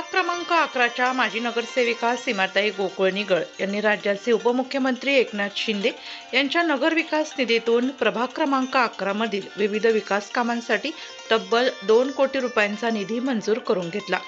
प्रभाग क्रमांक अकराच्या माजी नगरसेविका सीमाताई गोकुळनिगळ यांनी राज्याचे उपमुख्यमंत्री एकनाथ शिंदे यांच्या नगरविकास निधीतून प्रभाग क्रमांक अकरामधील विविध विकास कामांसाठी तब्बल दोन कोटी रुपयांचा निधी मंजूर करून घेतला.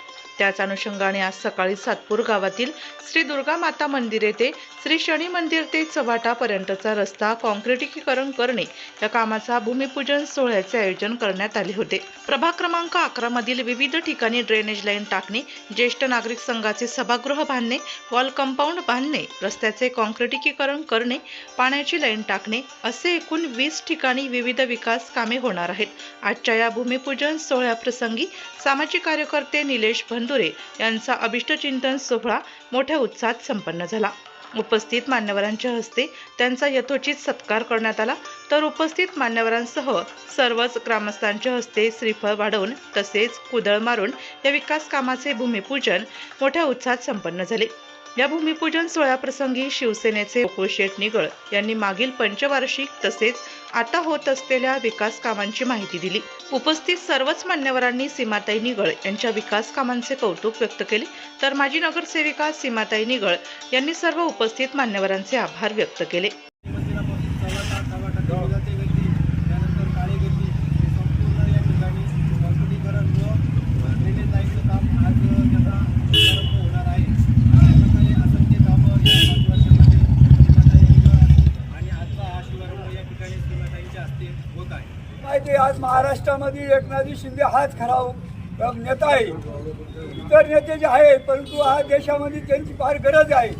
त्याच अनुषंगाने आज सकाळी सातपूर गावातील श्री दुर्गा माता मंदिर येथे श्री शनी मंदिर ते चव्हाटापर्यंतचा रस्ता काँक्रिटीकरण करणे या कामाचा भूमिपूजन सोहळ्याचे आयोजन करण्यात आले होते. प्रभाग क्रमांक अकरा मधील विविध ठिकाणी ड्रेनेज लाईन टाकणे ज्येष्ठ नागरिक संघाचे सभागृह बांधणे वॉल कंपाऊंड बांधणे रस्त्याचे काँक्रिटीकरण करणे पाण्याची लाईन टाकणे असे एकूण वीस ठिकाणी विविध विकास कामे होणार आहेत. आजच्या या भूमिपूजन सोहळ्याप्रसंगी सामाजिक कार्यकर्ते निलेश भंदुरे यांचा अभिष्टचिंतन सोहळा मोठ्या उत्साहात संपन्न झाला. उपस्थित मान्यवरांच्या हस्ते त्यांचा यथोचित सत्कार करण्यात आला. तर उपस्थित मान्यवरांसह सर्वच ग्रामस्थांच्या हस्ते श्रीफळ वाढवून तसेच कुदळ मारून या विकास कामाचे भूमिपूजन मोठ्या उत्साहात संपन्न झाले. या भूमिपूजन सोहळ्याप्रसंगी शिवसेनेचे शेठ निगळ यांनी मागील पंचवार्षिक तसेच आता होत असलेल्या विकास कामांची माहिती दिली. उपस्थित सर्वच मान्यवरांनी सीमाताई निगळ यांच्या विकास कामांचे कौतुक व्यक्त केले. तर माजी नगरसेविका सीमाताई निगळ यांनी सर्व उपस्थित मान्यवरांचे आभार व्यक्त केले मंदिरापासून चव्हाटा चव्हाटा ते विजाते गल्ली त्यानंतर काळे गल्ली हे संपूर्ण या ठिकाणी कॉन्क्रिटीकरण व ड्रेनेज लाईनचं काम आज त्याचा प्रारंभ होणार आहे अशा प्रकारे असंख्य कामं या पाच वर्षामध्ये सीमाताई निगम आणि आजचा हा शुभारंभ या ठिकाणी सीमाताईंच्या हस्ते होत आहे माहिती आहे, आज महाराष्ट्रामध्ये एकनाथजी शिंदे हाच खरा नेता आहे. इतर नेते जे आहे परंतु हा देशामध्ये त्यांची फार गरज आहे.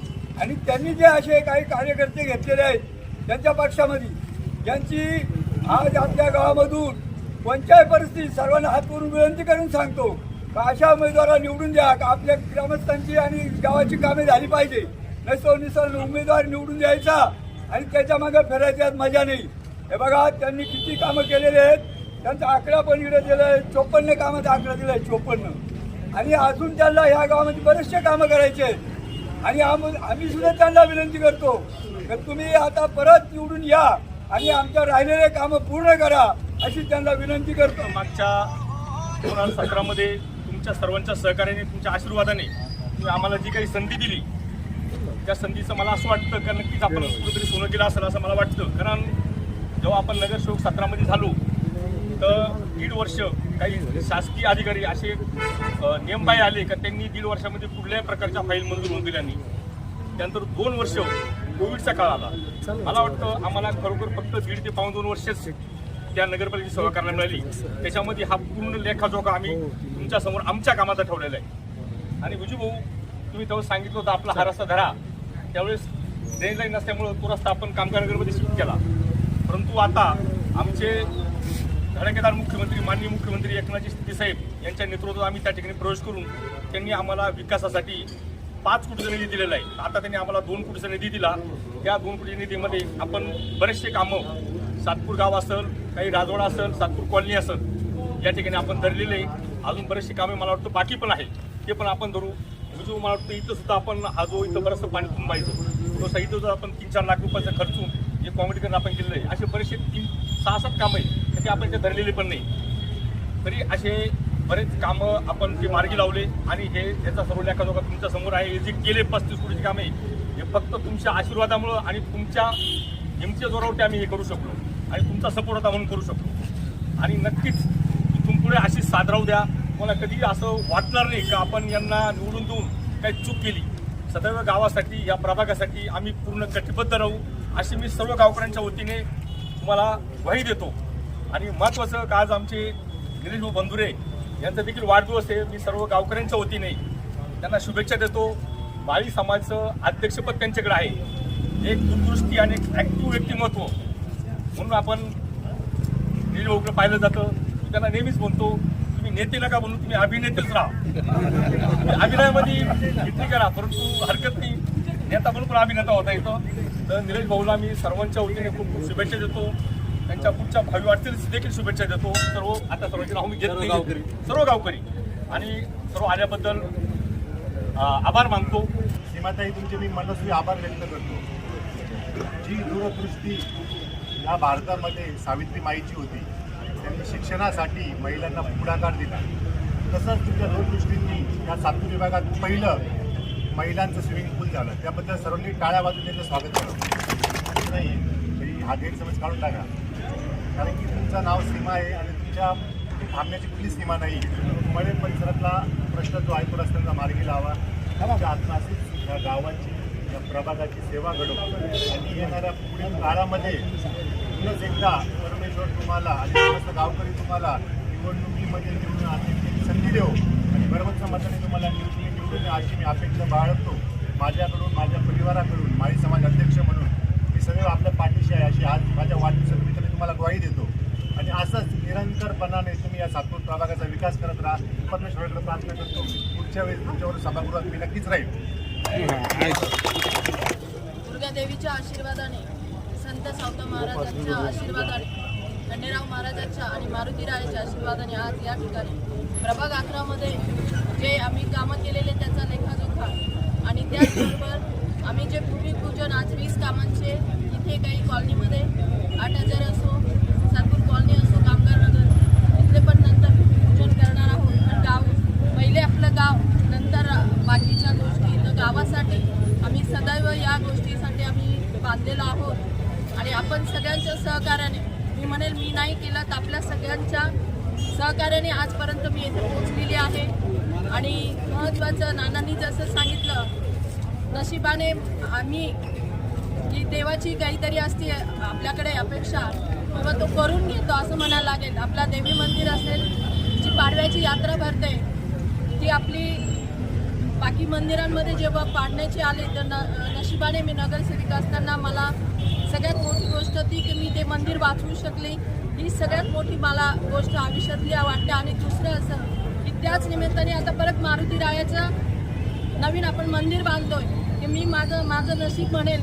आणि त्यांनी जे असे काही कार्यकर्ते घेतलेले आहेत त्यांच्या पक्षामध्ये ज्यांची आज आपल्या गावामधून कोणत्याही परिस्थितीत सर्वांना हात करून विनंती करून सांगतो का अशा उमेदवाराला निवडून द्या का आपल्या ग्रामस्थांची आणि गावाची कामे झाली पाहिजे. नसतो निसर्ग उमेदवार निवडून द्यायचा आणि त्याच्यामध्ये फिरायची आज मजा नाही. हे बघा त्यांनी किती कामं केलेली आहेत. त्यांचा आकडा पण इकडे दिला आहे चोपन्न कामाचा आकडा दिला आहे चोपन्न. आणि अजून त्यांना ह्या गावामध्ये बरेचसे कामं करायचे आहेत. आणि आम्ही सुद्धा त्यांना विनंती करतो तर तुम्ही आता परत निवडून या आणि आमच्या राहिलेले कामं पूर्ण करा अशी त्यांना विनंती करतो. मागच्या दोन हजार सतरामध्ये तुमच्या सर्वांच्या सहकार्याने तुमच्या आशीर्वादाने तुम्ही आम्हाला जी काही संधी दिली त्या संधीचं मला असं वाटतं कारण नक्कीच आपण कुठेतरी सोनं केलं असेल असं मला वाटतं. कारण जेव्हा आपण नगरसेवक सत्रामध्ये झालो तर दीड वर्ष काही शासकीय अधिकारी असे नियम बाहेर आले का त्यांनी दीड वर्षामध्ये कुठल्याही प्रकारच्या फाईल मंजूर होऊन दिल्या नाही. त्यानंतर दोन वर्ष कोविडचा काळ आला. मला वाटतं आम्हाला खरोखर फक्त दीड ते पाऊन दोन वर्षच त्या नगरपालिकेची सेवा करायला मिळाली. त्याच्यामध्ये हा पूर्ण लेखाजोखा आम्ही तुमच्यासमोर आमच्या कामाचा ठेवलेला आहे. आणि विजू भाऊ तुम्ही तेव्हा सांगितलं होतं आपला हा रस्ता धरा. त्यावेळेस ड्रेन लाईन नसल्यामुळं तो रस्ता आपण कामगार नगरमध्ये शिफ्ट केला. परंतु आता आमचे धडकेदार मुख्यमंत्री माननीय मुख्यमंत्री एकनाथजी शिंदे साहेब यांच्या नेतृत्वात आम्ही त्या ठिकाणी प्रवेश करून त्यांनी आम्हाला विकासासाठी पाच कोटीचा निधी दिलेला आहे आता त्यांनी आम्हाला दोन कोटीचा निधी दिला. त्या दोन कोटी निधीमध्ये आपण बरेचसे कामं सातपूर गाव असेल काही राजवाडा असेल सातपूर कॉलनी असेल या ठिकाणी आपण धरलेले आहे. अजून बरेचसे कामे मला वाटतं बाकी पण आहे ते पण आपण धरू. जो मला वाटतं इथं सुद्धा आपण हा जो इथं बरंचसं पाणी तुंबायचं तो साहित्य जर आपण तीन चार लाख रुपयाचा खर्चून जे कॉमेडीकरण आपण केलेलं आहे असे बरेचसे तीन सहा सात कामं आहेत. ते आपण ते धरलेले पण नाही. तरी असे बरेच कामं आपण ते मार्गी लावले आणि हे त्याचा सर्व लेखाजोखा तुमच्यासमोर आहे. हे जे केले पस्तीस कोटीची कामे हे फक्त तुमच्या आशीर्वादामुळं आणि तुमच्या हिमच्या जोरावरती आम्ही हे करू शकलो आणि तुमचा सपोर्ट होता म्हणून करू शकलो. आणि नक्कीच इथून पुढे अशी साथ द्या. मला कधी असं वाटणार नाही का आपण यांना निवडून देऊन काही चूक केली. सदैव गावासाठी या प्रभागासाठी आम्ही पूर्ण कटिबद्ध राहू. अशी मी सर्व गावकऱ्यांच्या वतीने तुम्हाला ग्वाही देतो. आणि महत्त्वाचं का आज आमचे निलेश भाऊ बंधुरे यांचा देखील वाढदिवस आहे. मी सर्व गावकऱ्यांच्या वतीने त्यांना शुभेच्छा देतो. बाळी समाजचं अध्यक्षपद त्यांच्याकडे आहे. एक दूरदृष्टी आणि एक ॲक्टिव्ह व्यक्तिमत्व म्हणून आपण निलेश भाऊकडे पाहिलं जातं. मी त्यांना नेहमीच म्हणतो तुम्ही नेते नका म्हणून तुम्ही अभिनेतेच राहा. अभिनयामध्ये विक्री करा परंतु हरकत नाही. नेता म्हणून पण अभिनेता होता येतो तर निलेश भाऊला मी सर्वांच्या वतीने खूप खूप शुभेच्छा देतो. त्यांच्या पुढच्या भावी वाटतील देखील शुभेच्छा देतो. सर्व आता सर्वांचे नाव मी घेत नाही सर्व गावकरी. आणि सर्व आल्याबद्दल आभार मानतो. सीमाताई तुमचे मी मनस्वी आभार व्यक्त करतो. जी दूरदृष्टी या भारतामध्ये सावित्रीमाईची होती त्यांनी शिक्षणासाठी महिलांना पुढाकार दिला. तसंच तुमच्या दूरदृष्टींनी या सातपूर विभागात पहिलं महिलांचं स्विमिंग पूल झालं. त्याबद्दल सर्वांनी टाळ्या वाजून त्यांचं स्वागत केलं नाही तरी हा गैरसमज काढून टाका. कारण की तुमचं नाव सीमा आहे आणि तुमच्या थांबण्याची कुठली सीमा नाही. मळे परिसरातला प्रश्न जो आहे तो रस्त्यांचा मार्गी लावा. तुमच्या हातून या गावाची या प्रभागाची सेवा घडव आणि येणाऱ्या पुढील काळामध्ये पुन्हा एकदा परमेश्वर तुम्हाला आणि समस्त गावकरी तुम्हाला निवडणुकीमध्ये निवडून आणण्याची संधी देऊ आणि बरोबरच्या मताने तुम्हाला निवडून निवडून अशी मी अपेक्षा बाळगतो. माझ्याकडून माझ्या परिवाराकडून माजी समाज अध्यक्ष म्हणून मी सदैव आपल्या पाठीशी आहे अशी आज माझ्या वाढदिवसानिमित्त मी तुम्हाला ग्वाही देतो आणि असंच निरंतरपणाने तुम्ही या सातपूर प्रभागाचा विकास करत राहा. परमेश्वराकडे प्रार्थना करतो. पुढच्या वेळेस तुमच्यावर सभागृहात मी नक्कीच राहील. दुर्गादेवीच्या आशीर्वादाने संत सावता महाराजांच्या आशीर्वादाने खंडेराव महाराजांच्या आणि मारुतीरायाच्या आशीर्वादाने आज या ठिकाणी प्रभाग अकरामध्ये जे आम्ही कामं केलेले त्याचा लेखाजोखा आणि त्याचबरोबर आम्ही जे भूमिपूजन आज वीस कामांचे इथे काही कॉलनीमध्ये आठ हजार असो सातपूर कॉलनी असो कामगार नगर तिथले पण नंतर भूमिपूजन करणार आहोत आणि गाव पहिले आपलं गाव नंतर बाकीच्या गोष्टी तर गावासाठी आम्ही सदैव या गोष्टीसाठी आम्ही बांधलेलो आहोत. आणि आपण सगळ्यांच्या सहकार्याने मी म्हणेल मी नाही केलं तर आपल्या सगळ्यांच्या सहकार्याने आजपर्यंत मी येथे पोहोचलेली आहे. आणि महत्त्वाचं नानांनी जसं सांगितलं नशिबाने आम्ही की देवाची काहीतरी असते आपल्याकडे अपेक्षा किंवा तो करून घेतो असं म्हणायला लागेल. आपला देवी मंदिर असेल जी पाडव्याची यात्रा भरते ती आपली बाकी मंदिरांमध्ये जेव्हा पाडण्याची आले तर न नशिबाने मी नगरसेविका असताना मला सगळ्यात मोठी गोष्ट ती की मी ते मंदिर वाचवू शकले. ही सगळ्यात मोठी मला गोष्ट आयुष्यातली वाटते. आणि दुसरं असं की त्याच निमित्ताने आता परत मारुती रायाचं नवीन आपण मंदिर बांधतोय. की मी माझं माझं नशीब म्हणेल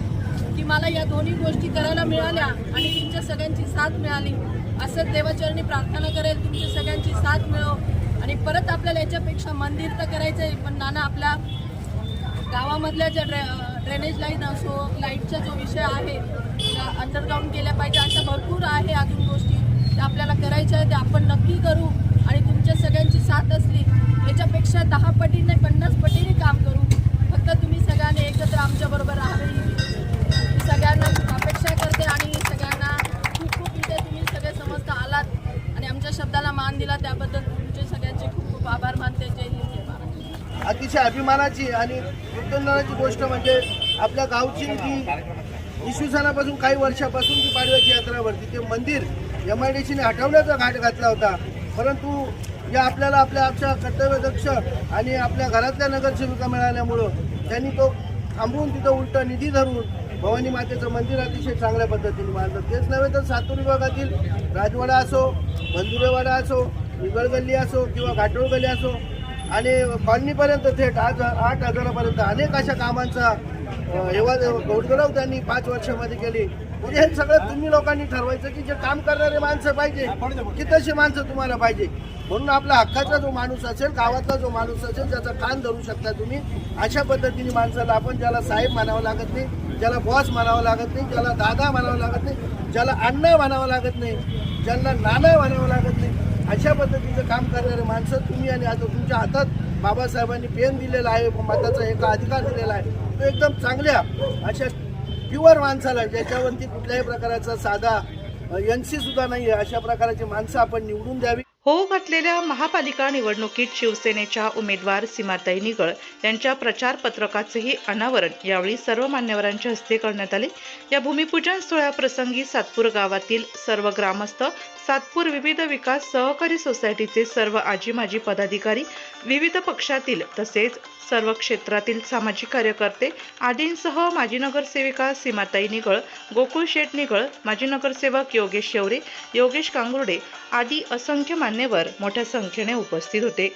की मला या दोन्ही गोष्टी करायला मिळाल्या आणि तुमच्या सगळ्यांची साथ मिळाली. असं देवाचरणी प्रार्थना करेल तुमच्या सगळ्यांची साथ मिळो. आणि परत आपल्याला याच्यापेक्षा मंदिर तर करायचं आहे पण नाना आपल्या गावामधल्या ज्या ड्रे ड्रेनेज लाईन असो लाईटचा जो विषय आहे अंडरग्राऊंड केल्या पाहिजे अशा भरपूर आहे अजून गोष्टी. त्या आपल्याला करायच्या आहे त्या आपण नक्की करू. आणि तुमच्या सगळ्यांची साथ असली याच्यापेक्षा दहा पटीने पन्नास पटीने काम करू. फक्त तुम्ही सगळ्यांनी एकत्र आमच्याबरोबर राहावे ही सगळ्यांना अपेक्षा करते आणि सगळ्यांना खूप खूप इथे तुम्ही सगळे समजता आलात. आणि आमच्या शब्दाला मान दिला त्याबद्दल तुमचे सगळ्यांचे खूप खूप आभार मानते. जय हिंद जय महाराष्ट्र अतिशय अभिमानाची आणि उत्तंदनाची गोष्ट म्हणजे आपल्या गावची जी इसवी सणापासून काही वर्षापासून जी पाडव्याची यात्रा भरती ते मंदिर एम आय डी सीने हटवण्याचा घाट घातला होता. परंतु या आपल्याला आपल्या आमच्या कर्तव्यदक्ष आणि आपल्या घरातल्या नगरसेविका मिळाल्यामुळं त्यांनी तो थांबवून तिथं उलट निधी धरून भवानी मातेचं मंदिर अतिशय चांगल्या पद्धतीने बांधलं. तेच नव्हे तर सातूर विभागातील राजवाडा असो बंधुरेवाडा असो इगळ गल्ली असो किंवा घाटोळ गल्ली असो आणि कॉलनीपर्यंत थेट आज आठ हजारापर्यंत अनेक अशा कामांचा हेवा गौडगराव त्यांनी पाच वर्षामध्ये केली. म्हणजे हे सगळं तुम्ही लोकांनी ठरवायचं की जे काम करणारे माणसं पाहिजे की तशी माणसं तुम्हाला पाहिजे. म्हणून आपला हक्काचा जो माणूस असेल गावातला जो माणूस असेल त्याचा कान धरू शकता तुम्ही. अशा पद्धतीने माणसाला आपण ज्याला साहेब म्हणावं लागत नाही ज्याला बॉस म्हणावं लागत नाही ज्याला दादा म्हणावं लागत नाही ज्याला अण्णा म्हणावं लागत नाही ज्यांना नाना म्हणावं लागत नाही अशा पद्धतीचं काम करणारे माणसं तुम्ही आणि आता तुमच्या हातात बाबासाहेबांनी पेन दिलेला आहे मताचा एक अधिकार दिलेला आहे. तो एकदम चांगल्या अशा प्युअर माणसाला ज्याच्यावरती कुठल्याही प्रकारचा साधा एन सुद्धा नाही आहे अशा प्रकारची माणसं आपण निवडून द्यावी. हो घातलेल्या महापालिका निवडणुकीत शिवसेनेच्या उमेदवार सीमाताई निगळ यांच्या प्रचार पत्रकाचेही अनावरण यावेळी सर्व मान्यवरांच्या हस्ते करण्यात आले. या भूमिपूजन सोहळ्याप्रसंगी सातपूर गावातील सर्व ग्रामस्थ सातपूर विविध विकास सहकारी सोसायटीचे सर्व आजी माजी पदाधिकारी विविध पक्षातील तसेच सर्व क्षेत्रातील सामाजिक कार्यकर्ते आदींसह माजी नगरसेविका सीमाताई निगळ गोकुळ शेठ निगळ माजी नगरसेवक योगेश शेवरे योगेश कांगुर्डे आदी असंख्य मान्यवर मोठ्या संख्येने उपस्थित होते.